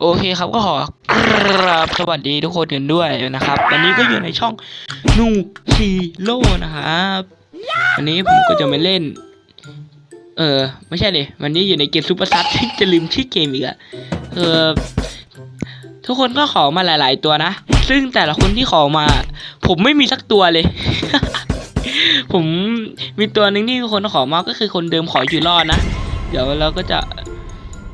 โอเคครับก็ขอกราบสวัสดีทุกคนกันด้วยนะครับ วันนี้ก็อยู่ในช่องนูซีโร่นะครับวันนี้ผมก็จะมาเล่น เออ ไม่ใช่เลยวันนี้อยู่ในเกมซูเปอร์ซัทจะลืมชื่อเกมอีกอะเออทุกคนก็ขอมาหลาย ๆ ตัวนะ ซึ่งแต่ละคนที่ขอมา ผมไม่มีสักตัวเลย ผมมีตัวหนึ่งที่ทุกคนขอมาก็คือคนเดิมขออยู่รอดนะ เดี๋ยวเราก็จะ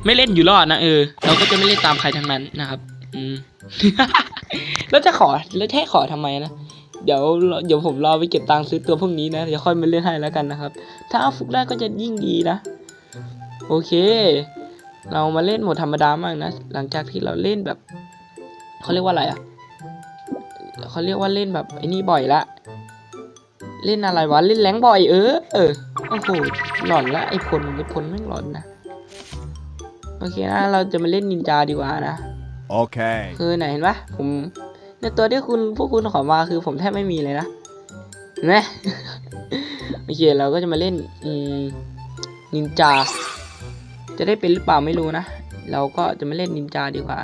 ไม่เล่นอยู่รอดนะเออ เราก็จะไม่เล่นตามใครทั้งนั้นนะครับ อืม แล้วจะขอแล้วจะให้ขอทำไมนะเดี๋ยวเดี๋ยวผมรอไปเก็บตังค์ซื้อตัวพวกนี้นะเดี๋ยวค่อยมาเล่นให้แล้วกันนะครับ ถ้าฟุกได้ก็จะยิ่งดีนะ โอเค เรามาเล่นหมดธรรมดามากนะ หลังจากที่เราเล่นแบบเขาเรียกว่าอะไรอะเขาเรียกว่าเล่นแบบไอ้นี่บ่อยละเล่นอะไรวะเล่นแรงบ่อยเออเออโอ้โหหลอนละไอ้พลไอ้พลแม่งหลอนนะ โอเคนะ เราจะมาเล่นนินจาดีกว่านะ Okay. คือไหนเห็นปะผมในตัวที่คุณพวกคุณขอมาคือผมแทบไม่มีเลยนะเห็นไหมโอเคเราก็จะมาเล่นอืมนินจา จะได้เป็นหรือเปล่าไม่รู้นะ เราก็จะมาเล่นนินจาดีกว่า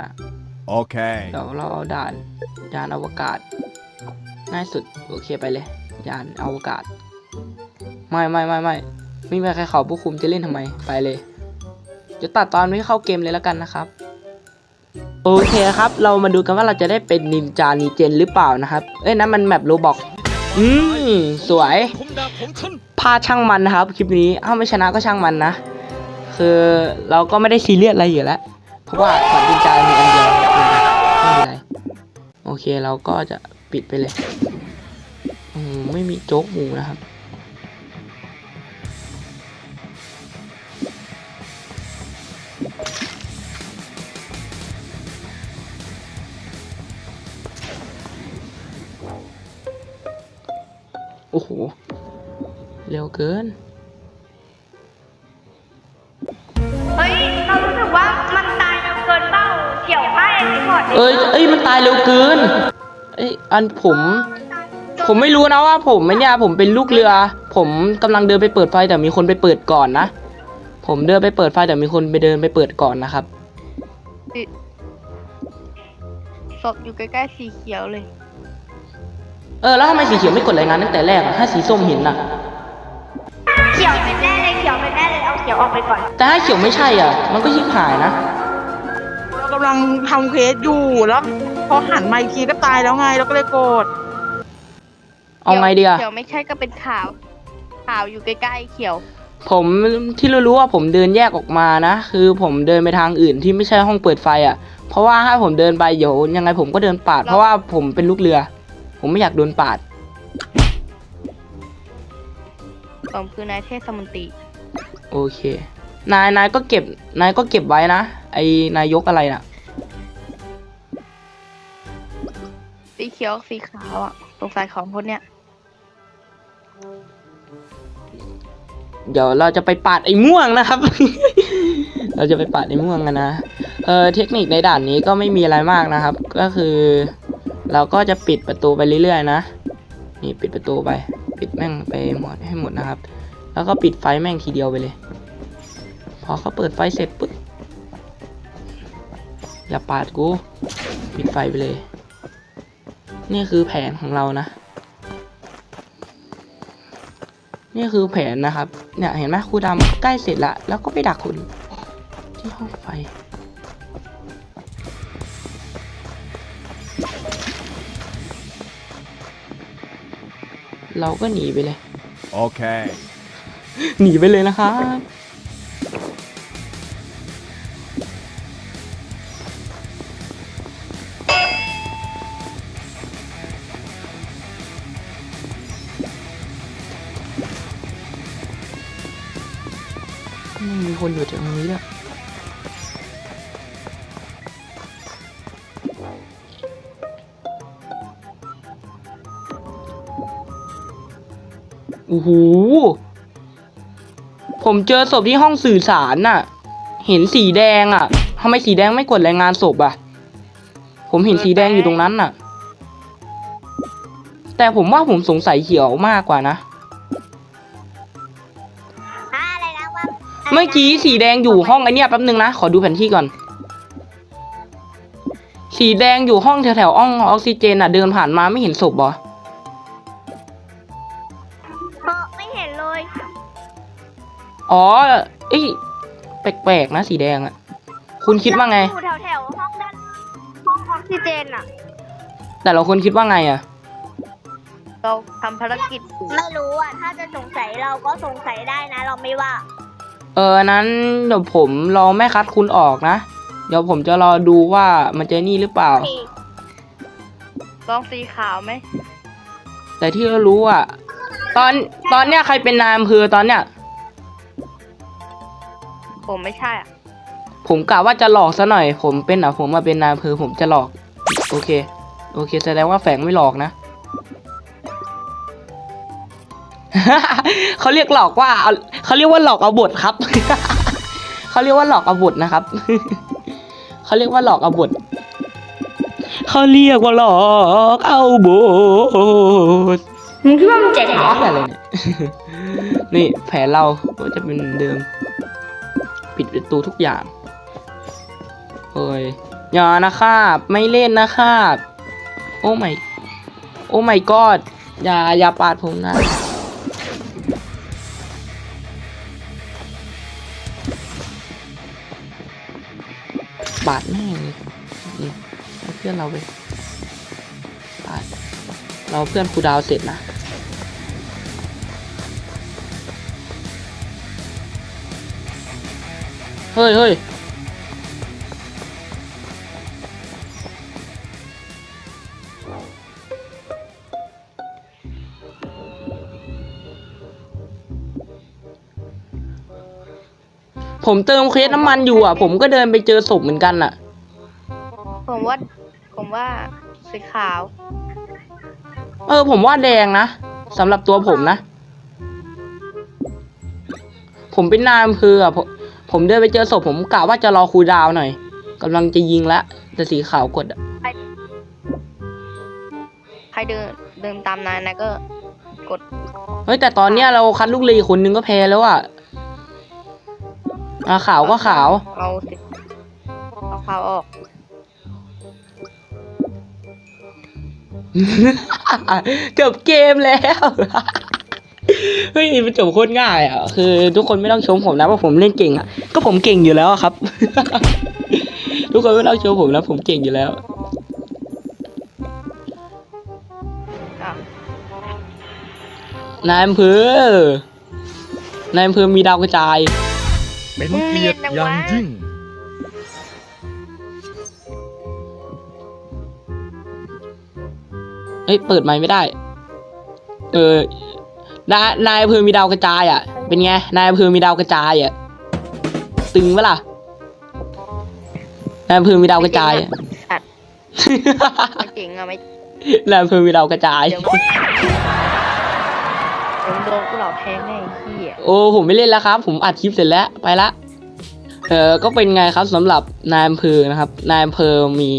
Okay. เดี๋ยวเราเอาด่านยานอวกาศ ง่ายสุด โอเคไปเลย ยานอวกาศ ไม่ไม่ไม่ไม่ไม่มีใครเขาผู้คุมจะเล่นทำไม ไปเลย เดี๋ยวตัดตอนไม่เข้าเกมเลยแล้วกันนะครับ โอเคครับ เรามาดูกันว่าเราจะได้เป็นนินจานีเจนหรือเปล่านะครับ เอ้ยนั่นมันแมปโรบอกอืมสวยพาช่างมันนะครับ คลิปนี้ถ้าไม่ชนะก็ช่างมันนะ คือเราก็ไม่ได้ซีเรียสอะไรอยู่แล้ว เพราะว่าบัตรนินจามีอันเดียวไม่เป็นไรโอเคเราก็จะปิดไปเลยอืมไม่มีโจ๊กหมูนะครับ เร็วเกิน เฮ้ย เรารู้สึกว่ามันตายเร็วเกินเป้าเกี่ยวใกล้รีพอร์ตเอ้ยเอ้ยมันตายเร็วเกิน เอ้ยอันผม ผมไม่รู้นะว่า ผมไม่เนี่ยผมเป็นลูกเรือ ผมกำลังเดินไปเปิดไฟแต่มีคนไปเปิดก่อนนะ ผมเดินไปเปิดไฟแต่มีคนไปเดินไปเปิดก่อนนะครับ ศพอยู่ใกล้ๆสีเขียวเลย เออแล้วทำไมสีเขียวไม่กดรายงานตั้งแต่แรกอะถ้าสีส้มเห็นน่ะเขียวเป็นแน่เลยเขียวเป็นแน่เลยเอาเขียวออกไปก่อนแต่ถ้าเขียวไม่ใช่อะ มันก็ชิบหายนะเรากำลังทำเควสอยู่แล้วพอหันมาอีกทีก็ตายแล้วไงเราก็เลยโกรธเอาไงดีอะเขียวไม่ใช่ก็เป็นขาวขาวอยู่ใกล้ๆเขียว ผมที่รู้ๆว่าผมเดินแยกออกมานะ คือผมเดินไปทางอื่นที่ไม่ใช่ห้องเปิดไฟอะ เพราะว่าถ้าผมเดินไปเดี๋ยวยังไงผมก็เดินปาด เพราะว่าผมเป็นลูกเรือ ผมไม่อยากโดนปาด ผมคือนายเทศมนตรีโอเค นายนายก็เก็บ นายก็เก็บไว้นะ ไอ้นายกอะไรน่ะ สีเขียวสีขาวอะสงสัยของคนเนี้ยเดี๋ยวเราจะไปปาดไอ้ม่วงนะครับ เราจะไปปาดไอ้ม่วงกันนะ เออเทคนิคในด่านนี้ก็ไม่มีอะไรมากนะครับ ก็คือ เราก็จะปิดประตูไปเรื่อยๆนะ นี่ปิดประตูไป ปิดแม่งไปหมดให้หมดนะครับ แล้วก็ปิดไฟแม่งทีเดียวไปเลย พอเขาเปิดไฟเสร็จปุ๊บอย่าปาดกู ปิดไฟไปเลย นี่คือแผนของเรานะ นี่คือแผนนะครับ เนี่ยเห็นไหมครูดำใกล้เสร็จละแล้วก็ไปดักคุณที่ห้องไฟ เราก็หนีไปเลย Okay. หนีไปเลยนะครับไม่มีคนอยู่ตรงนี้ด้วย โอ้โหผมเจอศพที่ห้องสื่อสารน่ะ เห็นสีแดงอะทำไมสีแดงไม่กดรายงานศพอะ ผมเห็นสีแดงอยู่ตรงนั้นน่ะ แต่ผมว่าผมสงสัยเขียวมากกว่านะ อะไรนะว่าเมื่อกี้สีแดงอยู่ห้องไอเนี้ยแป๊บนึงนะ ขอดูแผนที่ก่อน สีแดงอยู่ห้องแถวๆห้องออกซิเจนอะ เดินผ่านมาไม่เห็นศพเหรอ เห็นเลยอ๋อเอ้ยแปลกๆนะสีแดงอะคุณคิดว่าไง อยู่แถวแถวๆห้องด้านห้องออกซิเจนอะแต่ละคนคิดว่าไงอะเราทำภารกิจอยู่ไม่รู้อะถ้าจะสงสัยเราก็สงสัยได้นะ เราไม่ว่า เออนั้นเดี๋ยวผมรอไม่คัดคุณออกนะ เดี๋ยวผมจะรอดูว่ามันจะนี่หรือเปล่า ลองสีขาวไหม แต่ที่เรารู้อะ ตอนตอนเนี้ยใครเป็นนายอำเภอตอนเนี้ย ผมไม่ใช่อะผมกะว่าจะหลอกซะหน่อย ผมเป็นอะ ผมมาเป็นนายอำเภอผมจะหลอก โอเค โอเค แสดงว่าแฝงไม่หลอกนะ เขาเรียกหลอกว่าเอาเขาเรียกว่าหลอกเอาบทครับ เขาเรียกว่าหลอกเอาบทนะครับ เขาเรียกว่าหลอกเอาบท เขาเรียกว่าหลอกเอาบทมึงคิดว่ามันเจ๋งเหรอเหี้ยอะไรเนี่ย นี่แผนเราก็จะเป็นเหมือนเดิม ปิดประตูทุกอย่างเฮ้ยอย่านะครับ ไม่เล่นนะครับ โอ้ไม่โอ้ไม่กอดอย่าอย่าปาดผมนะบาดแม่งเลยนี่ เพื่อนเราไปเราเพื่อนครูดาวเสร็จนะเฮ้ยเฮ้ยผมเติมเคสน้ำมันอยู่อะ ผมก็เดินไปเจอศพเหมือนกันอะ ผมว่า ผมว่าสีขาว เออ ผมว่าแดงนะสำหรับตัวผมนะ ผมเป็นนายอำเภออะผมผมเดินไปเจอศพผมกะว่าจะรอครูดาวหน่อยกำลังจะยิงละแต่สีขาวกดอะใครเดินเดินตามนายนะก็กดเฮ้ยแต่ตอนเนี้ยเราคัดลูกเรือคนหนึงก็แพ้แล้วอะอะขาวก็ขาว เอาสีเอาขาวออก จบเกมแล้วเฮ้ยมันจบโคตรง่ายอะคือ ทุกคนไม่ต้องชมผมนะว่าผมเล่นเก่งอะก็ผมเก่งอยู่แล้วครับ ทุกคนไม่ต้องชมผมนะผมเก่งอยู่แล้วนายอำเภอนายอำเภอมีดาวกระจาย เป็นเกียรติอย่างยิ่ง เฮ้ยเปิดไมค์ไม่ได้ เออนายนายอำเภอมีดาวกระจายอะ เป็นไงนายอำเภอมีดาวกระจายอะตึงปะล่ะนายอำเภอมีดาวกระจายอะสัตว์ไม่เก่งอะไม่นายอำเภอมีดาวกระจาย เดี๋ยวผมโดนกูเหล่าแทงแน่ไอ้ขี้อะโอ้ผมไม่เล่นแล้วครับ ผมอัดคลิปเสร็จแล้วไปละเออก็เป็นไงครับสำหรับนายอำเภอนะครับนายอำเภอมี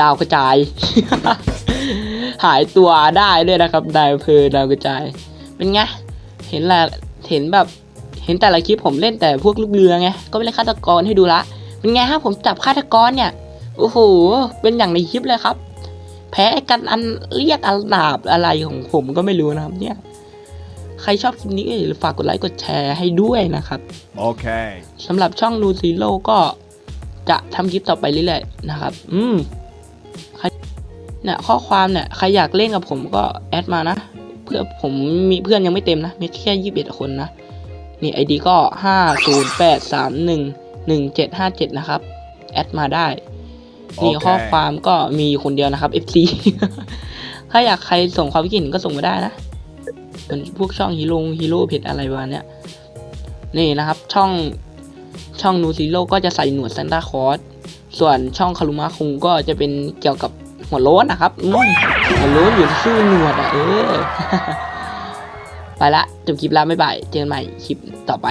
ดาวกระจาย หายตัวได้ด้วยนะครับนายอำเภอดาวกระจาย เป็นไง เห็นละเห็นแบบ เห็นแต่ละคลิปผมเล่นแต่พวกลูกเรือไง ก็ไม่เล่นฆาตกรให้ดูละ เป็นไงครับผมจับฆาตกรเนี่ย โอ้โห เป็นอย่างในคลิปเลยครับ แพ้กันอันเรียกอันดาบอะไรของผมก็ไม่รู้นะครับเนี่ย ใครชอบคลิปนี้ก็อย่าลืมฝากกดไลค์กดแชร์ให้ด้วยนะครับ Okay. สำหรับช่องนูซีโร่ก็จะทำคลิปต่อไปเรื่อยๆนะครับ อืมใคร เนี่ยข้อความเนี่ยใครอยากเล่นกับผมก็แอดมานะเพื่อผมมีเพื่อนยังไม่เต็มนะมีแค่ยี่สิบเอ็ดคนนะนี่ไอดีก็ห้าศูนย์แปดสามหนึ่งหนึ่งเจ็ดห้าเจ็ดนะครับ แอดมาได้นี่โอเคข้อความก็มีอยู่คนเดียวนะครับ FC ถ้าอยากใครส่งความคิดเห็นก็ส่งมาได้นะเป็นพวกช่องฮีโร่ฮีโร่เพจอะไรประมาณเนี้ยนี่นะครับ ช่องช่องนูซิโร่ก็จะใส่หนวดซานตาคลอสส่วนช่องคารุมะคุงก็จะเป็นเกี่ยวกับ หัวโล้นนะครับอืมหัวโล้นอยู่ที่ชื่อหนวดอะเออ ไปละจบคลิปแล้วไม่บายเจอกันใหม่คลิปต่อไป